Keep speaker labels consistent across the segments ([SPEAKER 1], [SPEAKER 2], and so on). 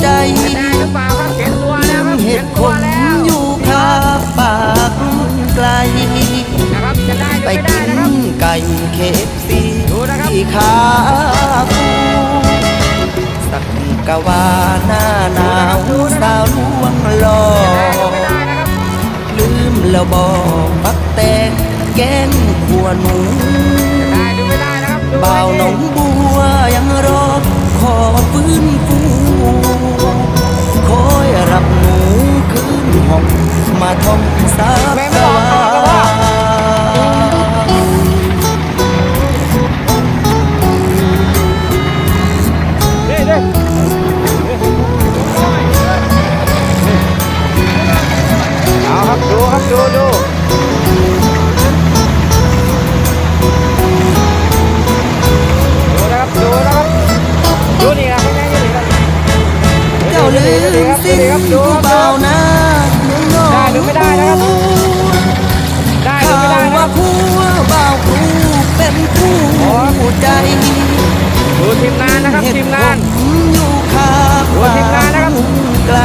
[SPEAKER 1] ใจเห็ดขนอยู่ครัปากไกลไป
[SPEAKER 2] กินไก่เคฟซี
[SPEAKER 1] ที่ขาคูสักกะวาหน้าหนาวสาวลวงหลอ
[SPEAKER 2] ก
[SPEAKER 1] ลืมแล้วบอกปักแตงแกงขัวหนู
[SPEAKER 2] เบา
[SPEAKER 1] หนองบัวยังรอขอฟื้นฟู
[SPEAKER 2] เอาครับดูครับดูดูดูนะครับดูนะครับดูนี่ครับไม่ใช่นี่ครับ
[SPEAKER 1] เจ้าลืมสิ้นผู้บ่าวนา
[SPEAKER 2] ได้หรือไม่ได้นะครับ ทีมงานนะครับทีมงาน
[SPEAKER 1] ผมอยู่ข้าง
[SPEAKER 2] ดูทีมงานนะครับ
[SPEAKER 1] ไกล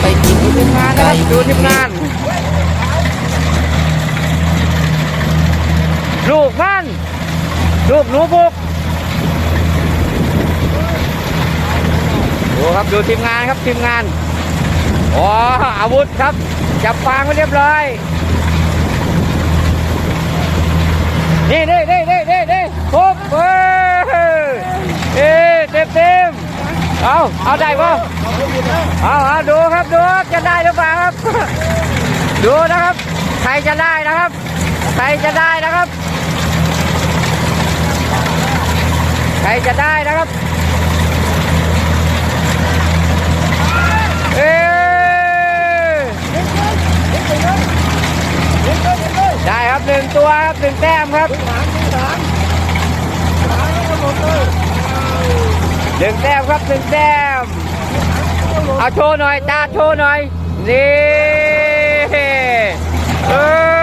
[SPEAKER 1] ไปกิน
[SPEAKER 2] ดูทีมงานนะครับดูทีมงาน ลูกมันลูกหนูบุกดูครับดูทีมงานครับทีมงานอ๋ออาวุธครับ จับฟางไว้เรียบร้อยนี่นี่นี่นี่นี่นี่ปุ๊บเฮ้ยเอ้ยเต็มเต็ม เอาเอาได้ปะเอาเอาดูครับดูจะได้หรือเปล่าครับ ดูนะครับ ใครจะได้นะครับ ใครจะได้นะครับ ใครจะได้นะครับเอได้ครับหนึ่งตัวครับหนึ่งแต้มครับ นึ่งแต้มครับหนึ่งแต้มเอาโชว์หน่อยตาโชว์หน่อยนี่